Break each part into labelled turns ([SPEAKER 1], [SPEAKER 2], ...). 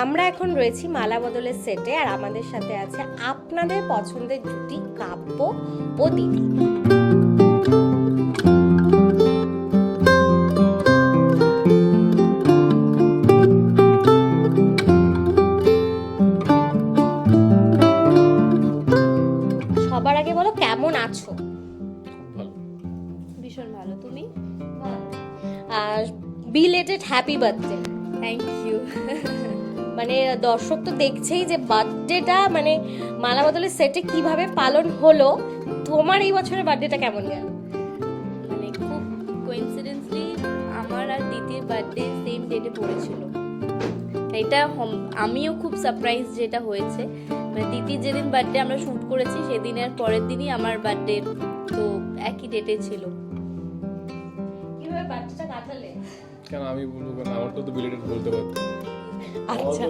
[SPEAKER 1] আমরা এখন রয়েছি মালা বদলের সেটে আর আমাদের সাথে আছে আপনাদের পছন্দের জুটি কাব্য ও দিদি। সবার আগে বলো কেমন আছো?
[SPEAKER 2] ভীষণ ভালো। তুমি?
[SPEAKER 1] আর belated happy birthday
[SPEAKER 2] thank you
[SPEAKER 1] মানে দর্শক তো দেখছেই যে বার্থডেটা মানে মালা বদলের সেটে কীভাবে পালন হলো তোমার এই বছরের বার্থডেটা কেমন গেল?
[SPEAKER 2] মানে খুব কোইন্সিডেন্সলি আমার আর দিদির বার্থডে সেম ডেটে পড়েছিল। এটা হম- আমিও খুব সারপ্রাইজ যেটা হয়েছে। মানে দিদির যেদিন বার্থডে আমরা শ্যুট করেছি সেদিনের পরের দিনই আমার বার্থডে তো একই ডেটে ছিল।
[SPEAKER 1] কীভাবে বার্থডেটা কাটালে?
[SPEAKER 3] কেন আমি বলব কেন আমারটা তো বিলেটেড বলতে পারতো
[SPEAKER 1] আচ্ছা।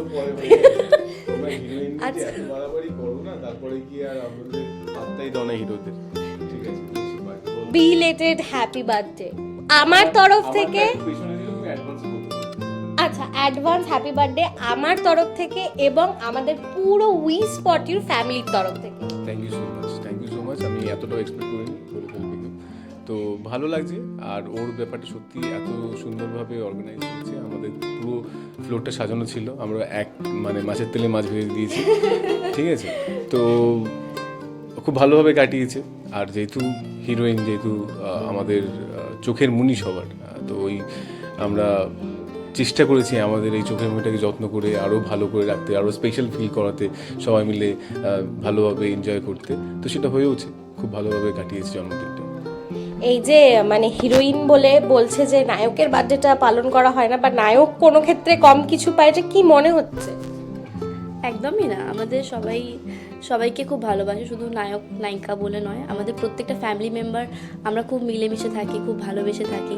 [SPEAKER 1] আচ্ছা।
[SPEAKER 3] বাড়াবাড়ি করো না তারপরে কি আর আমাদের পাত্তাই দাও হিরোদের ঠিক আছে
[SPEAKER 1] বিলেটেড হ্যাপি বার্থডে আমার তরফ থেকে। আচ্ছা অ্যাডভান্স হ্যাপি বার্থডে আমার তরফ থেকে এবং আমাদের পুরো উই স্পট ইউর ফ্যামিলির তরফ থেকে।
[SPEAKER 3] Thank you so much thank you so much আমি এতটাও এক্সপেক্ট করিনি। তো ভালো লাগছে। আর ওর ব্যাপারটা সত্যি এত সুন্দরভাবে অর্গানাইজ হয়েছে। আমাদের পুরো ফ্লোরটা সাজানো ছিল। আমরা এক মানে মাছের তেলে মাছ ভেজে দিয়েছি। ঠিক আছে? তো খুব ভালোভাবে কাটিয়েছে। আর যেহেতু হিরোইন যেহেতু আমাদের চোখের মুনি সবার তো ওই আমরা চেষ্টা করেছি আমাদের এই চোখের মুনিটাকে যত্ন করে আরও ভালো করে রাখতে আরও স্পেশাল ফিল করাতে, সবাই মিলে ভালোভাবে এনজয় করতে। তো সেটা হয়েওছে। খুব ভালোভাবে কাটিয়েছে জন্মদিনটা।
[SPEAKER 1] এই যে মানে হিরোইন বলে বলছে যে, নায়কের বার্থডেটা পালন করা হয় না বা নায়ক কোনো ক্ষেত্রে কম কিছু পায়, এটা কি মনে হচ্ছে?
[SPEAKER 2] একদমই না। আমাদের সবাই, সবাইকে খুব ভালোবাসে, শুধু নায়ক, নায়িকা বলে নয়, আমাদের প্রত্যেকটা ফ্যামিলি মেম্বার আমরা খুব মিলেমিশে থাকি, খুব ভালোবেসে থাকি।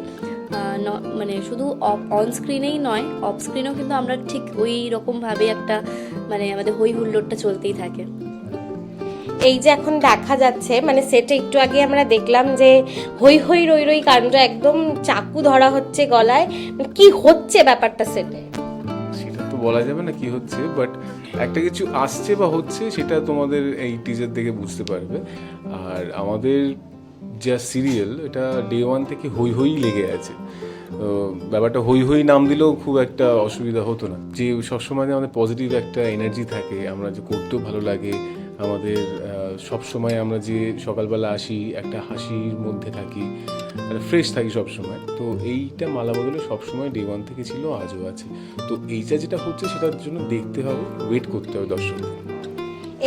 [SPEAKER 2] মানে শুধু অন স্ক্রিনেই নয় অফ স্ক্রিনেও কিন্তু আমরা ঠিক ওই রকমভাবে একটা মানে আমাদের হই হুল্লোড়টা চলতেই থাকে।
[SPEAKER 1] এই যে এখন দেখা যাচ্ছে মানে সেটে একটু আগে আমরা দেখলাম যে হই হই রই রই কাণ্ড একদম চাকু ধরা হচ্ছে গলায়। কি হচ্ছে ব্যাপারটা সেটে
[SPEAKER 3] সেটা তো বলা যাবে না কি হচ্ছে বাট একটা কিছু আসছে বা হচ্ছে সেটা তোমাদের এই টিজার দেখে বুঝতে পারবে। আর আমাদের যা সিরিয়াল এটা ডে ওয়ান থেকে হই হই লেগে আছে। ব্যাপারটা হই হই নাম দিলেও খুব একটা অসুবিধা হতো না। যে সবসময় আমাদের পজিটিভ একটা এনার্জি থাকে, আমরা যে করতেও ভালো লাগে আমাদের সব সময় আমরা যে সকালবেলা আসি একটা হাসির মধ্যে থাকি ফ্রেশ থাকি সব সময় তো এইটা মালা বদলে সবসময় ডে ওয়ান থেকে ছিল আজও আছে। তো এইটা যেটা হচ্ছে সেটার জন্য দেখতে হবে ওয়েট করতে হবে দর্শক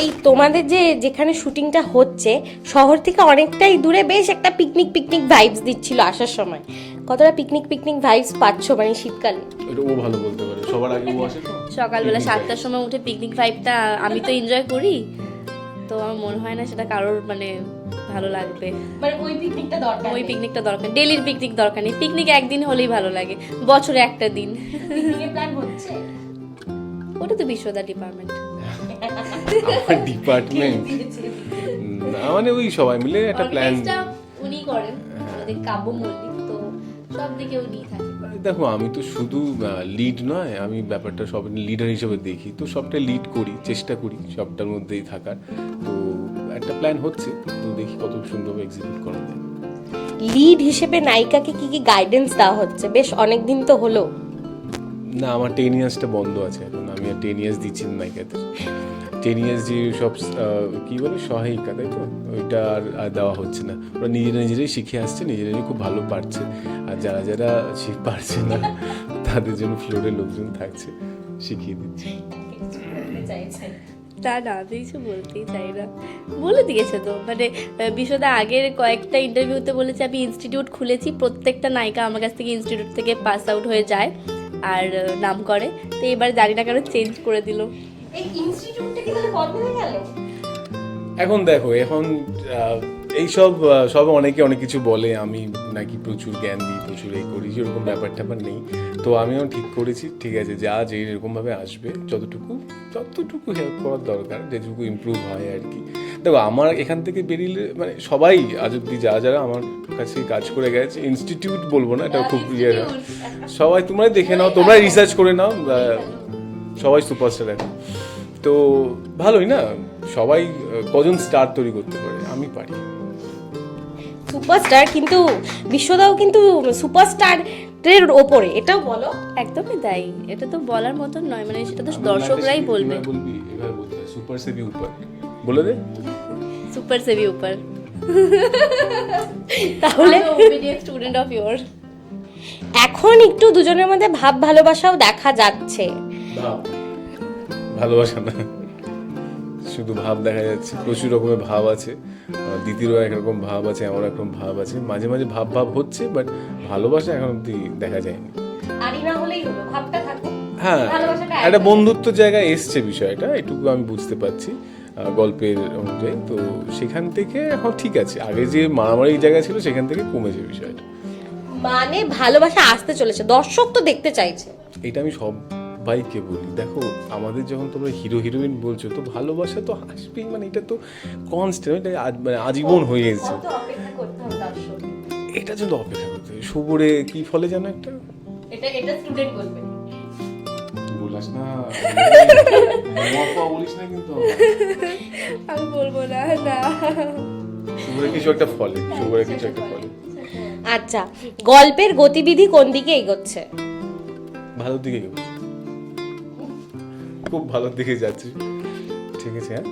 [SPEAKER 1] এই তোমাদের যে যেখানে শুটিংটা হচ্ছে শহর থেকে অনেকটাই দূরে বেশ একটা পিকনিক পিকনিক ভাইবস দিচ্ছিল আসার সময়। কতটা পিকনিক পিকনিক ভাইবস পাচ্ছ মানে শীতকালে?
[SPEAKER 3] এটা ও ভালো বলতে পারে। সবার আগে ও আসে তো?
[SPEAKER 2] সকালবেলা সাতটার সময় উঠে পিকনিক ভাইবটা আমি তো এনজয় করি। তো আমার মনে হয় না সেটা কারোর মানে ভালো লাগবে।
[SPEAKER 1] মানে ওই পিকনিকটা দরকার
[SPEAKER 2] ওই পিকনিকটা দরকার ডেলির পিকনিক দরকার নেই। পিকনিক একদিন হলেই ভালো লাগে বছরে একটা দিন।
[SPEAKER 1] প্ল্যান হচ্ছে?
[SPEAKER 2] ওটা তো বিশ্বদা ডিপার্টমেন্ট
[SPEAKER 3] আমার ডিপার্টমেন্ট না মানে ওই সবাই মিলে একটা প্ল্যান
[SPEAKER 2] উনি করেন আমাদের কাব্য মল্লিক তো সব দিকে উনি থাকে
[SPEAKER 3] দেখো আমি তো শুধু লিড নয় আমি ব্যাপারটা সব লিডার হিসেবে দেখি। তো সবটা লিড করি চেষ্টা করি সবটার মধ্যেই থাকার। তো একটা প্ল্যান হচ্ছে তো দেখি কত সুন্দরভাবে এক্সিকিউট করা যায়।
[SPEAKER 1] লিড হিসেবে নায়িকাকে কি কি গাইডেন্স দেওয়া হচ্ছে? বেশ অনেক দিন তো হলো।
[SPEAKER 3] না আমার টেন ইয়ার্সটা বন্ধ আছে এখন আমি আর টেন ইয়ার্স দিচ্ছি নায়িকাদের। টেন ইয়ার্স যে সব কি বলে সহায়িকা তাই তো? ওইটা আর দেওয়া হচ্ছে না। ওরা নিজেরা নিজেরাই শিখে আসছে নিজেরাই খুব ভালো পারছে। আর যারা যারা শিখ পারছে না তাদের জন্য ফ্লোরে লোকজন থাকছে শিখিয়ে দিচ্ছে।
[SPEAKER 2] তা না আমি কিছু বলতেই চাই না। বলে দিয়েছে তো মানে আহ, বিশ্বদা আগের কয়েকটা ইন্টারভিউতে বলেছে আমি ইনস্টিটিউট খুলেছি প্রত্যেকটা নায়িকা আমার কাছ থেকে ইনস্টিটিউট থেকে পাস আউট হয়ে যায় আর নাম করে। তো এবার জানি না কেন চেঞ্জ করে দিল।
[SPEAKER 1] এই ইনস্টিটিউটটা কি তাহলে বন্ধ গেল?
[SPEAKER 3] এখন দেখো এখন এইসব সব অনেকে অনেক কিছু বলে আমি নাকি প্রচুর জ্ঞান দিই প্রচুর এই করি সেরকম ব্যাপার ট্যাপার নেই। তো আমিও ঠিক করেছি ঠিক আছে যা যে এরকমভাবে আসবে যতটুকু যতটুকু হেল্প করার দরকার যেটুকু ইমপ্রুভ হয় আর কি। দেখো আমার এখান থেকে বেরিয়ে মানে সবাই আজ অব্দি যারা যারা আমার কাছে কাজ করে গেছে ইনস্টিটিউট বলব না এটা খুব ইয়ে সবাই তোমরা দেখে নাও তোমরা রিসার্চ করে নাও সবাই সুপারস্টার এখন তো ভালোই না? সবাই কজন স্টার তৈরি করতে পারে? আমি পারি।
[SPEAKER 1] সুপারস্টার কিন্তু বিশ্বদাও কিন্তু সুপারস্টারের ওপরে। এটাও বলো।
[SPEAKER 2] একদমই তাই। এটা তো বলার মতন নয় মানে সেটা তো দর্শকরাই বলবে।
[SPEAKER 3] বলবি এভাবে বলতে সুপার সেভি উপর। বলে দে।
[SPEAKER 2] সুপার সেভি উপর।
[SPEAKER 1] তাহলে
[SPEAKER 2] স্টুডেন্ট অফ ইয়োর
[SPEAKER 1] এখন একটু দুজনের মধ্যে ভাব ভালোবাসাও দেখা যাচ্ছে।
[SPEAKER 3] ভাব। ভালোবাসা না। শুধু ভাব দেখা যাচ্ছে। প্রচুর রকমের ভাব আছে। দিদিরও একরকম ভাব আছে আমার একরকম ভাব আছে। মাঝে মাঝে ভাব ভাব হচ্ছে বাট ভালোবাসা এখন অব্দি দেখা যায়নি। হ্যাঁ একটা বন্ধুত্ব জায়গায় এসছে বিষয়টা এটুকু আমি বুঝতে পারছি গল্পের অনুযায়ী। তো সেখান থেকে এখন ঠিক আছে। আগে যে মারামারি জায়গা ছিল সেখান থেকে কমেছে বিষয়টা।
[SPEAKER 1] মানে ভালোবাসা আসতে চলেছে দর্শক তো দেখতে চাইছে।
[SPEAKER 3] এটা আমি সবাইকে বলি দেখো আমাদের যখন তোমরা হিরো হিরোইন বলছো তো ভালোবাসা তো আসবেই মানে এটা তো কনস্ট্যান্ট এটা আজ- মানে আজীবন হয়ে গেছে।
[SPEAKER 1] কত অপেক্ষা করতে হবে দর্শক
[SPEAKER 3] এটা জন্য অপেক্ষা করতে সবুরে কি ফলে জানো একটা?
[SPEAKER 1] এটা এটা স্টুডেন্ট বলবে।
[SPEAKER 3] বলাস না বলিস না কিন্তু।
[SPEAKER 2] আমি বলব না না।
[SPEAKER 3] সবুরে কিছু একটা ফলে সবুরে কিছু একটা ফলে।
[SPEAKER 1] আচ্ছা গল্পের গতিবিধি কোন দিকে এগোচ্ছে?
[SPEAKER 3] ভালোর দিকে গেছে খুব ভালোর দিকে যাচ্ছি। ঠিক আছে হ্যাঁ?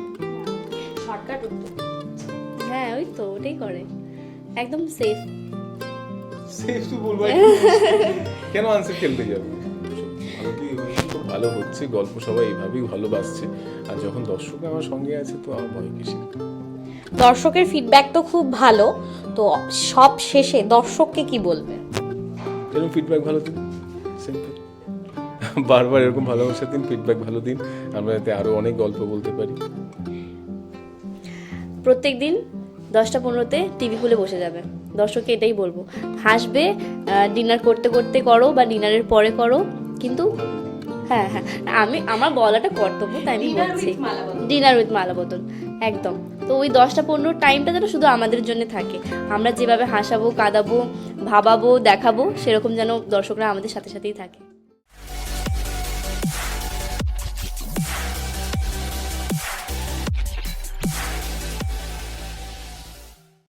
[SPEAKER 1] শর্টকাট
[SPEAKER 2] হ্যাঁ ওই তো ওটাই করে। একদম সেফ
[SPEAKER 3] সেফ তো বলব কেন আনসার খেলতে যাব? খুব ভালো হচ্ছে? গল্প সবাই এইভাবেই ভালোবাসছে। আর যখন দর্শক আমার সঙ্গে আছে তো আমার ভয় কিসে
[SPEAKER 1] দর্শকের ফিডব্যাক তো খুব ভালো। তো সব শেষে দর্শককে কি বলবে?
[SPEAKER 3] এরকম ফিডব্যাক ভালো দিন সিম্পল বারবার এরকম ভালোবাসা দিন ফিডব্যাক ভালো দিন আমরা যাতে আরও অনেক গল্প বলতে পারি।
[SPEAKER 2] প্রত্যেক দিন দশটা পনেরোতে টিভি খুলে বসে যাবে। দর্শককে এটাই বলব হাসবে ডিনার করতে করতে করো বা ডিনারের পরে করো কিন্তু হ্যাঁ হ্যাঁ আমি আমার বলাটা কর্তব্য তাই আমি বলছি। ডিনার উইথ মালাবদল একদম। তো ওই দশটা পনেরো টাইমটা যেন শুধু আমাদের জন্য থাকে। আমরা যেভাবে হাসাবো কাঁদাবো ভাবাবো দেখাবো সেরকম যেন দর্শকরা আমাদের সাথে সাথেই থাকে।